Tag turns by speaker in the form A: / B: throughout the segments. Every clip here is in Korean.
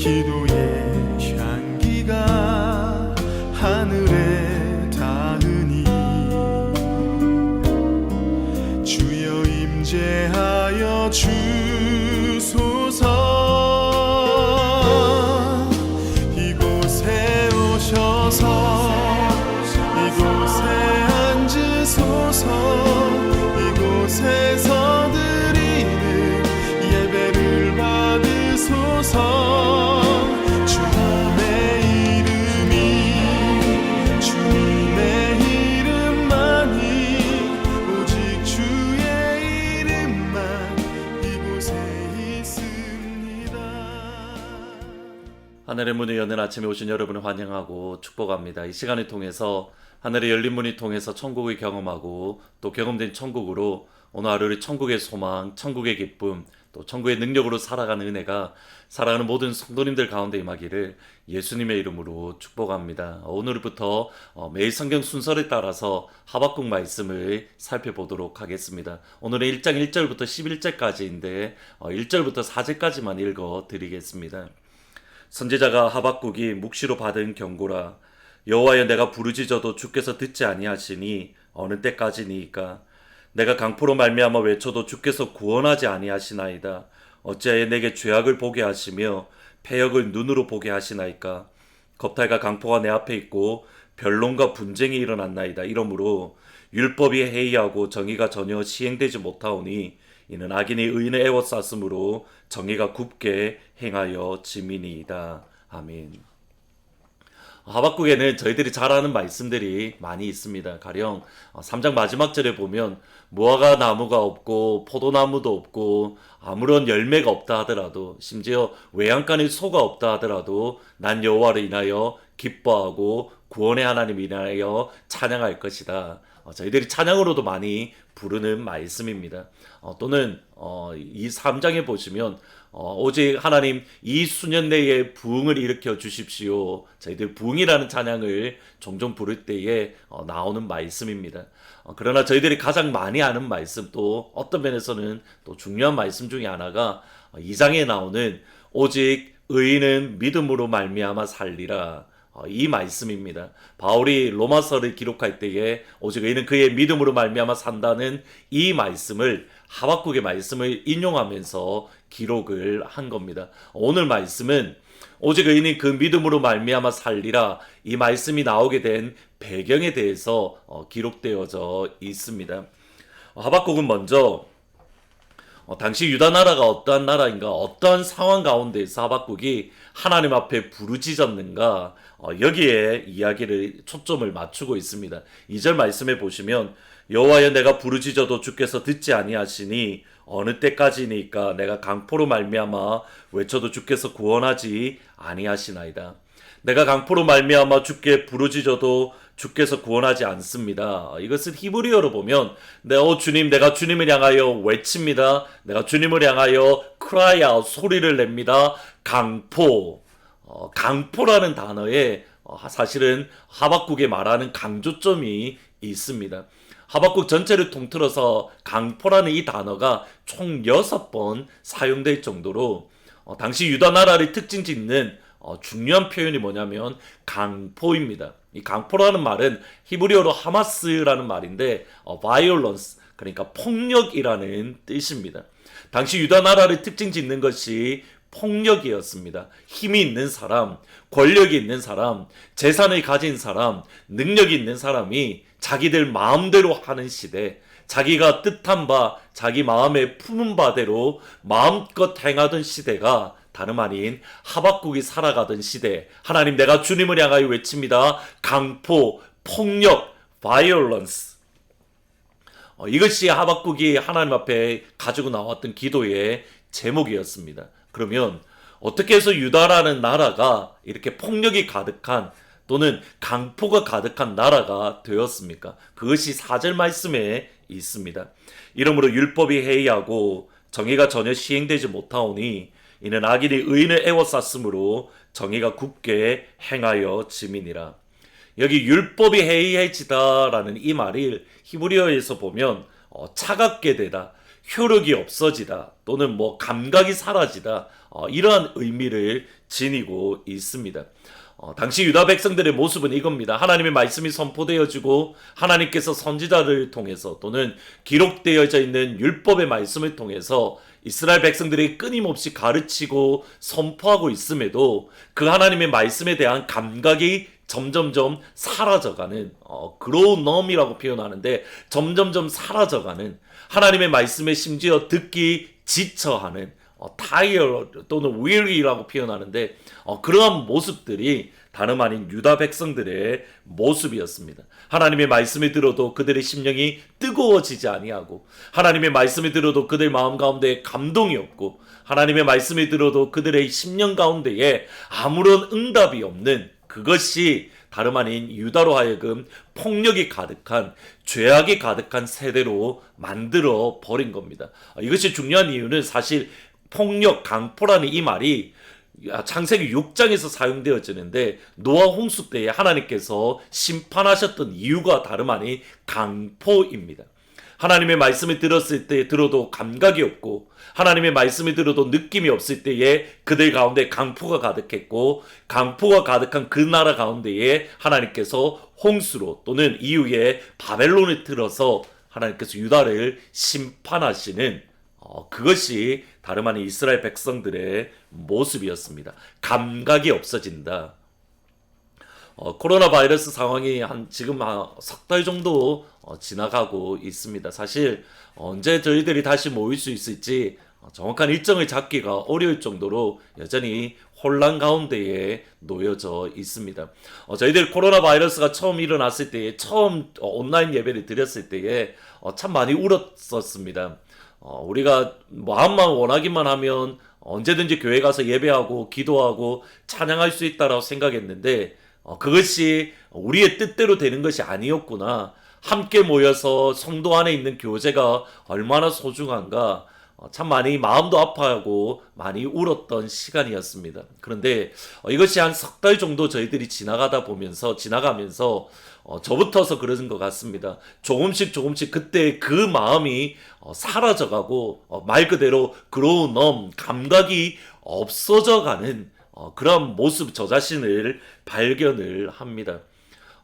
A: 기도
B: 하늘의 문을 여는 아침에 오신 여러분을 환영하고 축복합니다. 이 시간을 통해서 하늘의 열린 문을 통해서 천국을 경험하고 또 경험된 천국으로 오늘 하루를 천국의 소망, 천국의 기쁨, 또 천국의 능력으로 살아가는 은혜가 살아가는 모든 성도님들 가운데 임하기를 예수님의 이름으로 축복합니다. 오늘부터 어, 매일 성경 순서에 따라서 하박국 말씀을 살펴보도록 하겠습니다. 오늘은 1장 1절부터 11절까지인데 1절부터 4절까지만 읽어 드리겠습니다. 선지자가 하박국이 묵시로 받은 경고라 여호와여 내가 부르짖어도 주께서 듣지 아니하시니 어느 때까지니이까? 내가 강포로 말미암아 외쳐도 주께서 구원하지 아니하시나이다. 어찌하여 내게 죄악을 보게 하시며 패역을 눈으로 보게 하시나이까? 겁탈과 강포가 내 앞에 있고 변론과 분쟁이 일어났나이다. 이러므로 율법이 해이하고 정의가 전혀 시행되지 못하오니 이는 악인이 의인을 애워쌌으므로 정의가 굽게 행하여 지민이이다. 아멘. 하박국에는 저희들이 잘 아는 말씀들이 많이 있습니다. 가령 3장 마지막 절에 보면 무화과 나무가 없고 포도나무도 없고 아무런 열매가 없다 하더라도 심지어 외양간에 소가 없다 하더라도 난 여호와를 인하여 기뻐하고 구원의 하나님 인하여 찬양할 것이다. 어, 저희들이 찬양으로도 많이 부르는 말씀입니다. 어, 또는 어, 이 3장에 보시면 어, 오직 하나님 이 수년 내에 부흥을 일으켜 주십시오. 저희들 부흥이라는 찬양을 종종 부를 때에 어, 나오는 말씀입니다. 어, 그러나 저희들이 가장 많이 아는 말씀 또 어떤 면에서는 또 중요한 말씀 중에 하나가 어, 2장에 나오는 오직 의인은 믿음으로 말미암아 살리라. 어, 이 말씀입니다. 바울이 로마서를 기록할 때에 오직 의인은 그의 믿음으로 말미암아 산다는 이 말씀을 하박국의 말씀을 인용하면서 기록을 한 겁니다. 오늘 말씀은 오직 의인이 그 믿음으로 말미암아 살리라 이 말씀이 나오게 된 배경에 대해서 어, 기록되어져 있습니다. 어, 하박국은 먼저 어, 당시 유다 나라가 어떠한 나라인가, 어떠한 상황 가운데서 하박국이 하나님 앞에 부르짖었는가, 어, 여기에 이야기를 초점을 맞추고 있습니다. 2절 말씀에 보시면 여호와여 내가 부르짖어도 주께서 듣지 아니하시니 어느 때까지니까 내가 강포로 말미암아 외쳐도 주께서 구원하지 아니하시나이다. 내가 강포로 말미암아 주께 부르짖어도 주께서 구원하지 않습니다. 이것은 히브리어로 보면 네, 어 주님 내가 주님을 향하여 외칩니다. 내가 주님을 향하여 cry out 소리를 냅니다. 강포 어, 강포라는 단어에 어, 사실은 하박국에 말하는 강조점이 있습니다. 하박국 전체를 통틀어서 강포라는 이 단어가 총 6번 사용될 정도로 어, 당시 유다 나라를 특징 짓는 어, 중요한 표현이 뭐냐면 강포입니다. 이 강포라는 말은 히브리어로 하마스라는 말인데 어, violence 그러니까 폭력이라는 뜻입니다. 당시 유다 나라를 특징 짓는 것이 폭력이었습니다. 힘이 있는 사람, 권력이 있는 사람, 재산을 가진 사람, 능력이 있는 사람이 자기들 마음대로 하는 시대, 자기가 뜻한 바, 자기 마음에 품은 바대로 마음껏 행하던 시대가 다름 아닌 하박국이 살아가던 시대. 하나님 내가 주님을 향하여 외칩니다. 강포, 폭력, violence. 어, 이것이 하박국이 하나님 앞에 가지고 나왔던 기도의 제목이었습니다. 그러면 어떻게 해서 유다라는 나라가 이렇게 폭력이 가득한 또는 강포가 가득한 나라가 되었습니까? 그것이 사절 말씀에 있습니다. 이러므로 율법이 해이하고 정의가 전혀 시행되지 못하오니 이는 악인이 의인을 애워쌌으므로 정의가 굳게 행하여 짐이니라. 여기 율법이 해이해지다라는 이 말을 히브리어에서 보면 어, 차갑게 되다, 효력이 없어지다, 또는 뭐 감각이 사라지다 어, 이러한 의미를 지니고 있습니다. 어, 당시 유다 백성들의 모습은 이겁니다. 하나님의 말씀이 선포되어지고 하나님께서 선지자를 통해서 또는 기록되어져 있는 율법의 말씀을 통해서 이스라엘 백성들이 끊임없이 가르치고 선포하고 있음에도 그 하나님의 말씀에 대한 감각이 점점점 사라져가는 어, 그로넘이라고 표현하는데 점점점 사라져가는 하나님의 말씀에 심지어 듣기 지쳐하는 어, 타이어 또는 weary라고 표현하는데 어, 그러한 모습들이 다름 아닌 유다 백성들의 모습이었습니다. 하나님의 말씀을 들어도 그들의 심령이 뜨거워지지 아니하고 하나님의 말씀을 들어도 그들 마음 가운데 감동이 없고 하나님의 말씀을 들어도 그들의 심령 가운데에 아무런 응답이 없는 그것이 다름 아닌 유다로 하여금 폭력이 가득한 죄악이 가득한 세대로 만들어 버린 겁니다. 아, 이것이 중요한 이유는 사실 폭력 강포라는 이 말이 창세기 6장에서 사용되어지는데 노아 홍수 때에 하나님께서 심판하셨던 이유가 다름 아닌 강포입니다. 하나님의 말씀을 들었을 때 들어도 감각이 없고 하나님의 말씀을 들어도 느낌이 없을 때에 그들 가운데 강포가 가득했고 강포가 가득한 그 나라 가운데에 하나님께서 홍수로 또는 이후에 바벨론을 틀어서 하나님께서 유다를 심판하시는 어, 그것이 다름 아닌 이스라엘 백성들의 모습이었습니다. 감각이 없어진다. 어, 코로나 바이러스 상황이 한 지금 석달 정도 어, 지나가고 있습니다. 사실 언제 저희들이 다시 모일 수 있을지 어, 정확한 일정을 잡기가 어려울 정도로 여전히 혼란 가운데에 놓여져 있습니다. 어, 저희들 코로나 바이러스가 처음 일어났을 때에 처음 어, 온라인 예배를 드렸을 때에 어, 참 많이 울었었습니다. 어, 우리가 마음만 원하기만 하면 언제든지 교회 가서 예배하고 기도하고 찬양할 수 있다라고 생각했는데 어, 그것이 우리의 뜻대로 되는 것이 아니었구나. 함께 모여서 성도 안에 있는 교제가 얼마나 소중한가. 어, 참 많이 마음도 아파하고 많이 울었던 시간이었습니다. 그런데 어, 이것이 한 석 달 정도 저희들이 지나가다 보면서 지나가면서 어, 저부터서 그러는 것 같습니다. 조금씩 조금씩 그때 그 마음이 어, 사라져가고 어, 말 그대로 그로넘 감각이 없어져가는 어, 그런 모습 저 자신을 발견을 합니다.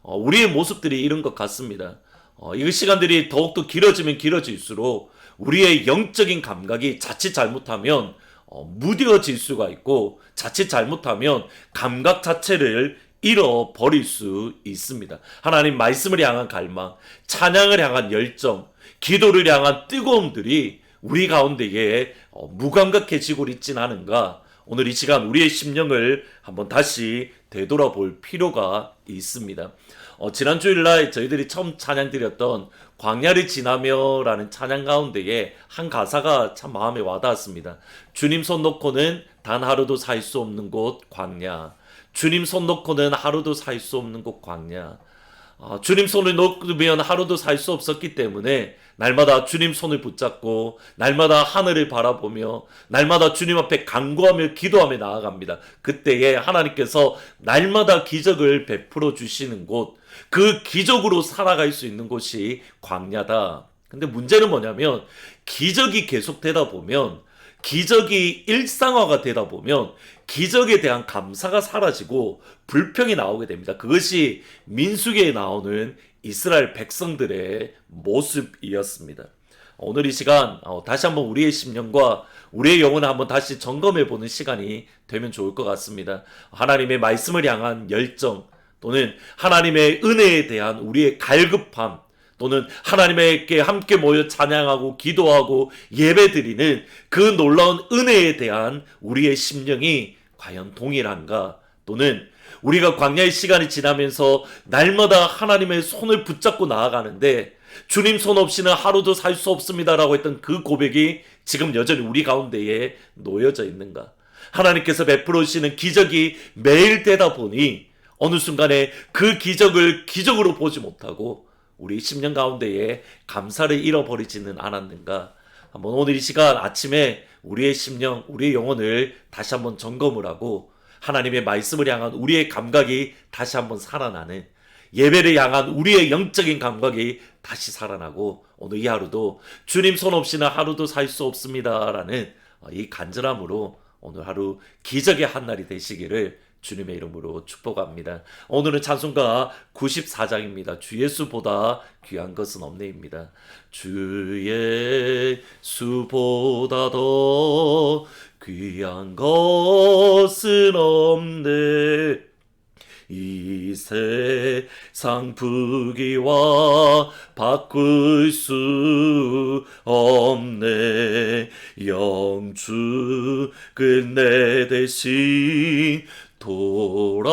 B: 어, 우리의 모습들이 이런 것 같습니다. 어, 이 시간들이 더욱더 길어지면 길어질수록 우리의 영적인 감각이 자칫 잘못하면 어, 무뎌질 수가 있고 자칫 잘못하면 감각 자체를 잃어버릴 수 있습니다. 하나님 말씀을 향한 갈망, 찬양을 향한 열정, 기도를 향한 뜨거움들이 우리 가운데에 어, 무감각해지고 있진 않은가? 오늘 이 시간 우리의 심령을 한번 다시 되돌아볼 필요가 있습니다. 어, 지난 주일날 저희들이 처음 찬양 드렸던 광야를 지나며라는 찬양 가운데에 한 가사가 참 마음에 와닿았습니다. 주님 손 놓고는 단 하루도 살 수 없는 곳 광야. 주님 손 놓고는 하루도 살 수 없는 곳 광야. 어, 주님 손을 놓으면 하루도 살 수 없었기 때문에 날마다 주님 손을 붙잡고 날마다 하늘을 바라보며 날마다 주님 앞에 간구하며 기도하며 나아갑니다. 그때에 하나님께서 날마다 기적을 베풀어 주시는 곳, 그 기적으로 살아갈 수 있는 곳이 광야다. 근데 문제는 뭐냐면 기적이 계속되다 보면 기적이 일상화가 되다 보면 기적에 대한 감사가 사라지고 불평이 나오게 됩니다. 그것이 민수기에 나오는 이스라엘 백성들의 모습이었습니다. 오늘 이 시간 어, 다시 한번 우리의 심령과 우리의 영혼을 한번 다시 점검해 보는 시간이 되면 좋을 것 같습니다. 하나님의 말씀을 향한 열정 또는 하나님의 은혜에 대한 우리의 갈급함 또는 하나님에게 함께 모여 찬양하고 기도하고 예배드리는 그 놀라운 은혜에 대한 우리의 심령이 과연 동일한가? 또는 우리가 광야의 시간이 지나면서 날마다 하나님의 손을 붙잡고 나아가는데 주님 손 없이는 하루도 살 수 없습니다라고 했던 그 고백이 지금 여전히 우리 가운데에 놓여져 있는가? 하나님께서 베풀어 주시는 기적이 매일 되다 보니 어느 순간에 그 기적을 기적으로 보지 못하고 우리 10년 가운데에 감사를 잃어버리지는 않았는가? 한번 오늘 이 시간 아침에 우리의 심령, 우리의 영혼을 다시 한번 점검을 하고 하나님의 말씀을 향한 우리의 감각이 다시 한번 살아나는 예배를 향한 우리의 영적인 감각이 다시 살아나고 오늘 이 하루도 주님 손 없이는 하루도 살 수 없습니다라는 이 간절함으로 오늘 하루 기적의 한 날이 되시기를 주님의 이름으로 축복합니다. 오늘은 찬송가 94장입니다. 주 예수보다 귀한 것은 없네입니다. 주 예수보다 더 귀한 것은 없네. 이 세상 부귀와 바꿀 수 없네 영주 끝내 대신 돌아가신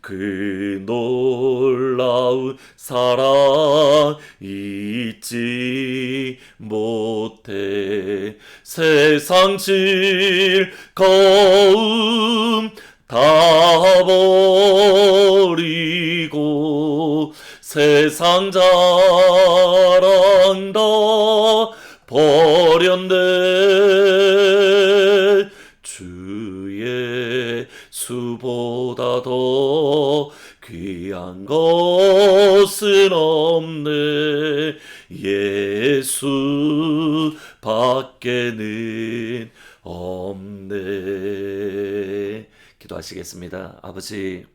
B: 그 놀라운 사랑 잊지 못해 세상 즐거움 다 버리고 세상 자랑 다 버렸네 주의 수보다 더 귀한 것은 없네. 예수 밖에는 없네. 기도하시겠습니다. 아버지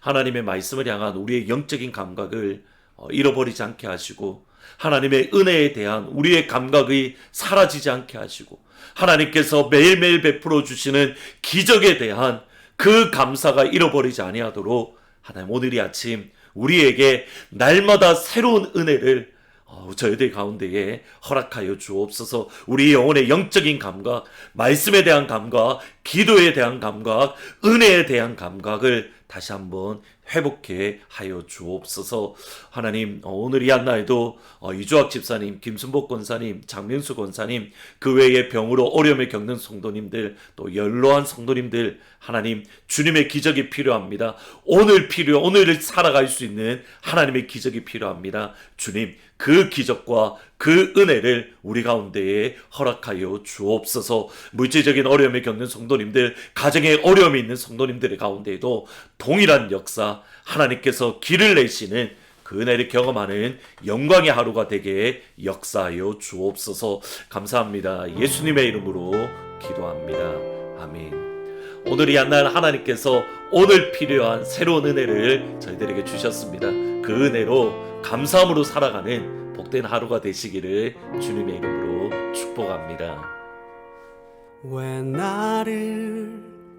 B: 하나님의 말씀을 향한 우리의 영적인 감각을 어, 잃어버리지 않게 하시고 하나님의 은혜에 대한 우리의 감각이 사라지지 않게 하시고 하나님께서 매일매일 베풀어 주시는 기적에 대한 그 감사가 잃어버리지 아니하도록 하나님 오늘 이 아침 우리에게 날마다 새로운 은혜를 어, 저희들 가운데에 허락하여 주옵소서. 우리 영혼의 영적인 감각, 말씀에 대한 감각, 기도에 대한 감각, 은혜에 대한 감각을 다시 한번 회복해 하여 주옵소서. 하나님 어, 오늘 이 한날에도 어, 이주학 집사님, 김순복 권사님, 장명수 권사님 그 외에 병으로 어려움을 겪는 성도님들 또 연로한 성도님들 하나님 주님의 기적이 필요합니다. 오늘 필요 오늘을 살아갈 수 있는 하나님의 기적이 필요합니다. 주님 그 기적과 그 은혜를 우리 가운데에 허락하여 주옵소서. 물질적인 어려움을 겪는 성도님들 가정에 어려움이 있는 성도님들의 가운데에도 동일한 역사 하나님께서 길을 내시는 그 은혜를 경험하는 영광의 하루가 되게 역사하여 주옵소서 감사합니다 예수님의 이름으로 기도합니다 아멘 오늘 이 한날 하나님께서 오늘 필요한 새로운 은혜를 저희들에게 주셨습니다. 그 은혜로 감사함으로 살아가는 복된 하루가 되시기를 주님의 이름으로 축복합니다.
C: 왜 나를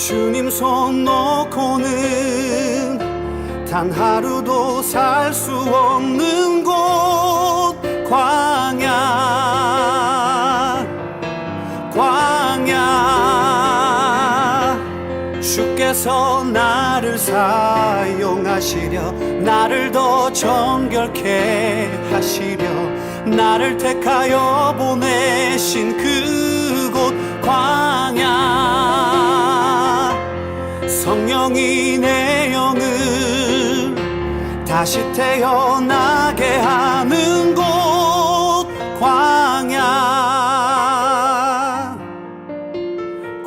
C: 주님 손 놓고는 단 하루도 살 수 없는 곳 광야. 광야. 주께서 나를 사용하시려 나를 더 정결케 하시려 나를 택하여 보내신 그곳 광야 성령이 내 영을 다시 태어나게 하는 곳 광야.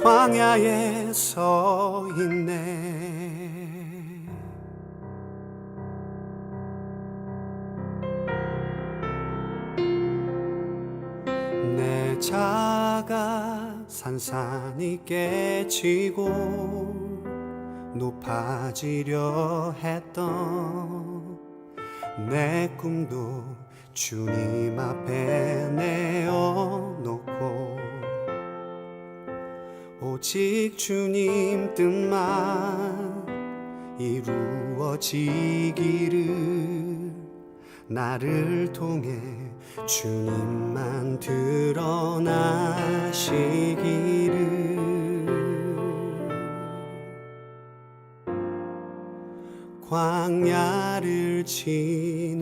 C: 광야에 서 있네. 내 자가 산산이 깨지고 높아지려 했던 내 꿈도 주님 앞에 내어놓고 오직 주님 뜻만 이루어지기를 나를 통해 주님만 드러나시기를 광야를 지나며